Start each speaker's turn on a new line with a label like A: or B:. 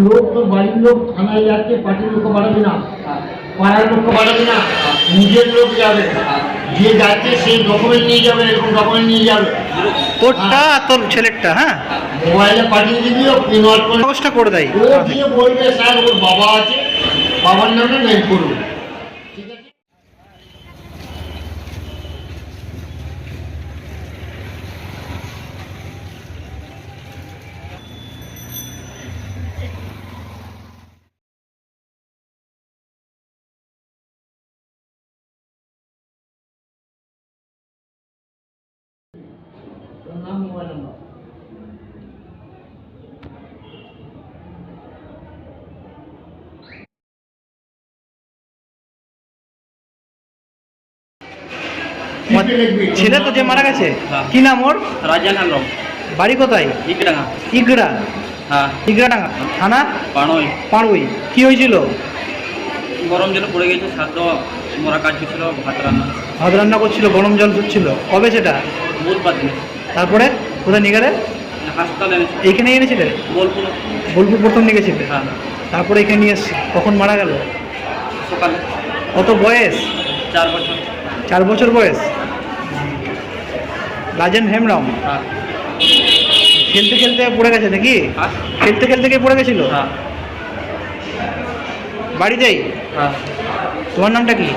A: পার্টির লোক থানায় যাচ্ছে পার্টির লোক বাড়াবে না। পাড়ার লোক বাড়াবে না নিজের লোক যাবে। যে যাচ্ছে সেই ডকুমেন্ট নিয়ে যাবে এরকম ডকুমেন্ট নিয়ে যাবে।
B: তোরটা তোর ছেলেরটা হ্যাঁ?
A: মোবাইলে পাঠিয়ে দিবি ও করে
B: করে দেয়।
A: ও গিয়ে বলবে স্যার ওর বাবা আছে। বাবার নামে মেল করুন। তোর নাম মোবাইল নাম্বার
B: ছেলে তো যে মারা গেছে?
C: হ্যাঁ।
B: কি নাম ওর?
C: রাজান আলম
B: বাড়ি কোথায়?
C: ইকডাঙ্গা
B: ইগড়া?
C: হ্যাঁ।
B: ইগড়াডাঙ্গা থানা?
C: পাড়ই
B: পাড়ুই কি হয়েছিল?
C: গরম জল পড়ে গেছে খাদ্য মোরা কাজ করছিল ভাত রান্না।
B: ভাত রান্না করছিল গরম জল হচ্ছিল। কবে সেটা?
C: বুধবার দিনে।
B: তারপরে কোথায় নিয়ে গেলে?
C: হাসপাতালে এনেছে।
B: এইখানে এনেছিলেন
C: বোলপুর।
B: বোলপুর প্রথম নিয়ে গেছিলেন
C: হ্যাঁ
B: তারপরে এখানে নিয়ে এসছি কখন মারা গেল?
C: সকালে।
B: কত বয়স?
C: চার বছর।
B: চার বছর বয়স? রাজেন হেমরাম?
C: হ্যাঁ।
B: খেলতে খেলতে পড়ে গেছে নাকি?
C: হ্যাঁ।
B: খেলতে খেলতে কে পড়ে গেছিল? বাড়িতেই তোমার নামটা কি?